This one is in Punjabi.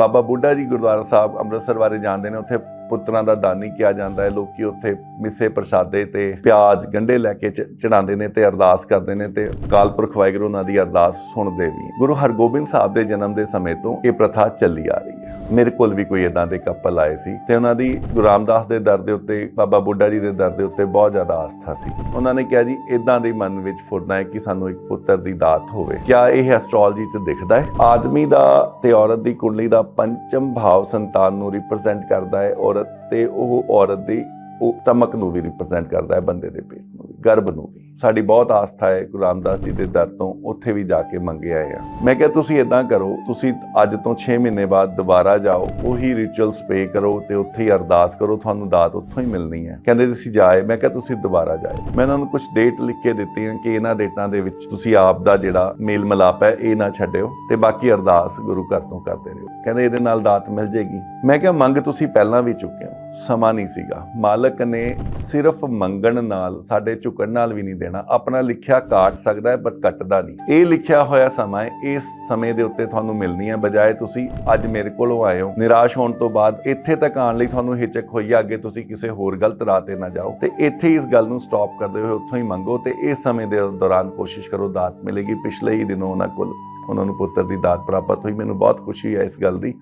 ਬਾਬਾ ਬੁੱਢਾ ਜੀ ਗੁਰਦੁਆਰਾ ਸਾਹਿਬ ਅੰਮ੍ਰਿਤਸਰ ਬਾਰੇ ਜਾਣਦੇ ਨੇ, ਉੱਥੇ ਪੁੱਤਰਾਂ ਦਾ ਦਾਨੀ ਕਿਹਾ ਜਾਂਦਾ ਹੈ, ਲੋਕੀ ਉੱਥੇ ਮਿੱਸੇ ਪ੍ਰਸ਼ਾਦੇ ਤੇ ਪਿਆਜ਼, ਗੰਢੇ ਲੈ ਕੇ ਚੜਾਉਂਦੇ ਨੇ ਤੇ ਅਰਦਾਸ ਕਰਦੇ ਨੇ ਤੇ ਅਕਾਲ ਪੁਰਖ ਵਾਹਿਗੁਰੂ ਉਹਨਾਂ ਦੀ ਅਰਦਾਸ ਸੁਣਦੇ ਵੀ ਗੁਰੂ ਹਰਗੋਬਿੰਦ ਸਾਹਿਬ ਦੇ ਜਨਮ ਦੇ ਸਮੇਂ ਤੋਂ ਇਹ ਪ੍ਰਥਾ ਚੱਲੀ ਆ ਰਹੀ ਹੈ। ਮੇਰੇ ਕੋਲ ਵੀ ਕੋਈ ਇਦਾਂ ਦੇ ਕਪਲ ਆਏ ਸੀ ਤੇ ਉਹਨਾਂ ਦੀ ਗੁਰੂ ਰਾਮਦਾਸ ਦੇ ਦਰ ਦੇ ਉੱਤੇ, ਬਾਬਾ ਬੁੱਢਾ ਜੀ ਦੇ ਦਰ ਦੇ ਉੱਤੇ ਬਹੁਤ ਜ਼ਿਆਦਾ ਆਸਥਾ ਸੀ। ਉਹਨਾਂ ਨੇ ਕਿਹਾ ਜੀ ਇਦਾਂ ਦੇ ਮਨ ਵਿੱਚ ਫੁਰਨਾ ਹੈ ਕਿ ਸਾਨੂੰ ਇੱਕ ਪੁੱਤਰ ਦੀ ਦਾਤ ਹੋਵੇ। ਕਿਆ ਇਹ ਐਸਟ੍ਰੋਲੋਜੀ 'ਚ ਦਿਖਦਾ ਹੈ? ਆਦਮੀ ਦਾ ਤੇ ਔਰਤ ਦੀ ਕੁੰਡਲੀ ਦਾ ਪੰਚਮ ਭਾਵ ਸੰਤਾਨ ਨੂੰ ਰਿਪਰੈਜ਼ੈਂਟ ਕਰਦਾ ਹੈ। ਔਰਤ ਤੇ ਉਹ ਔਰਤ ਦੀ ਉਹ ਸਟਮਕ ਨੂੰ ਵੀ ਰਿਪਰੈਜ਼ੈਂਟ ਕਰਦਾ ਹੈ, ਬੰਦੇ ਦੇ ਪੇਟ ਨੂੰ ਵੀ, ਗਰਭ ਨੂੰ ਵੀ। ਸਾਡੀ ਬਹੁਤ ਆਸਥਾ ਹੈ ਗੁਰੂ ਰਾਮਦਾਸ ਜੀ ਦੇ ਦਰ ਤੋਂ, ਉੱਥੇ ਵੀ ਜਾ ਕੇ ਮੰਗਿਆ ਆ ਮੈਂ ਕਿਹਾ, ਤੁਸੀਂ ਇਦਾਂ ਕਰੋ, ਤੁਸੀਂ ਅੱਜ ਤੋਂ 6 ਮਹੀਨੇ ਬਾਅਦ ਦੁਬਾਰਾ ਜਾਓ, ਉਹੀ ਰਿਚੁਅਲਸ ਪੇ ਕਰੋ ਤੇ ਉੱਥੇ ਹੀ ਅਰਦਾਸ ਕਰੋ, ਤੁਹਾਨੂੰ ਦਾਤ ਉੱਥੋਂ ਹੀ ਮਿਲਣੀ ਹੈ। ਕਹਿੰਦੇ, ਤੁਸੀਂ ਜਾਏ। ਮੈਂ ਕਿਹਾ, ਤੁਸੀਂ ਦੁਬਾਰਾ ਜਾਏ। ਮੈਂ ਉਹਨਾਂ ਨੂੰ ਕੁਝ ਡੇਟ ਲਿਖ ਕੇ ਦਿੱਤੀਆਂ ਕਿ ਇਹਨਾਂ ਡੇਟਾਂ ਦੇ ਵਿੱਚ ਤੁਸੀਂ ਆਪ ਦਾ ਜਿਹੜਾ ਮੇਲ ਮਿਲਾਪ ਹੈ, ਇਹ ਨਾ ਛੱਡਿਓ ਤੇ ਬਾਕੀ ਅਰਦਾਸ ਗੁਰੂ ਘਰ ਤੋਂ ਕਰਦੇ ਰਹੋ। ਕਹਿੰਦੇ, ਇਹਦੇ ਨਾਲ ਦਾਤ ਮਿਲ ਜੇਗੀ। ਮੈਂ ਕਿਹਾ, ਮੰਗ ਤੁਸੀਂ ਪਹਿਲਾਂ ਵੀ ਚੁੱਕੇ ਹੋ। ਸਮਾਂ ਨਹੀਂ ਸੀਗਾ। ਮਾਲਕ ਨੇ ਸਿਰਫ ਮੰਗਣ ਨਾਲ ਸਾਡੇ ਝੁਕਣ ਨਾਲ ਵੀ ਨਹੀਂ ਦੇਣਾ। ਆਪਣਾ ਲਿਖਿਆ ਕਾਟ ਸਕਦਾ ਹੈ ਬਟ ਕੱਟਦਾ ਨਹੀਂ। ਇਹ ਲਿਖਿਆ ਹੋਇਆ ਸਮਾਂ ਹੈ, ਇਸ ਸਮੇਂ ਦੇ ਉੱਤੇ ਤੁਹਾਨੂੰ ਮਿਲਣੀ ਹੈ। ਬਜਾਏ ਤੁਸੀਂ ਅੱਜ ਮੇਰੇ ਕੋਲੋਂ ਆਏ ਹੋ, ਨਿਰਾਸ਼ ਹੋਣ ਤੋਂ ਬਾਅਦ ਇੱਥੇ ਤੱਕ ਆਉਣ ਲਈ ਤੁਹਾਨੂੰ ਹਿਚਕ ਹੋਈ ਹੈ, ਅੱਗੇ ਤੁਸੀਂ ਕਿਸੇ ਹੋਰ ਗਲਤ ਰਾਹ ਤੇ ਨਾ ਜਾਓ। ਤੇ ਇੱਥੇ ਹੀ ਇਸ ਗੱਲ ਨੂੰ ਸਟਾਪ ਕਰਦੇ ਹੋਏ ਉੱਥੋਂ ਹੀ ਮੰਗੋ ਤੇ ਇਸ ਸਮੇਂ ਦੇ ਦੌਰਾਨ ਕੋਸ਼ਿਸ਼ ਕਰੋ, ਦਾਤ ਮਿਲੇਗੀ। ਪਿਛਲੇ ਹੀ ਦਿਨੋਂ ਉਹਨਾਂ ਕੋਲ ਉਹਨਾਂ ਨੂੰ ਪੁੱਤਰ ਦੀ ਦਾਤ ਪ੍ਰਾਪਤ ਹੋਈ। ਮੈਨੂੰ ਬਹੁਤ ਖੁਸ਼ੀ ਹੈ ਇਸ ਗੱਲ ਦੀ।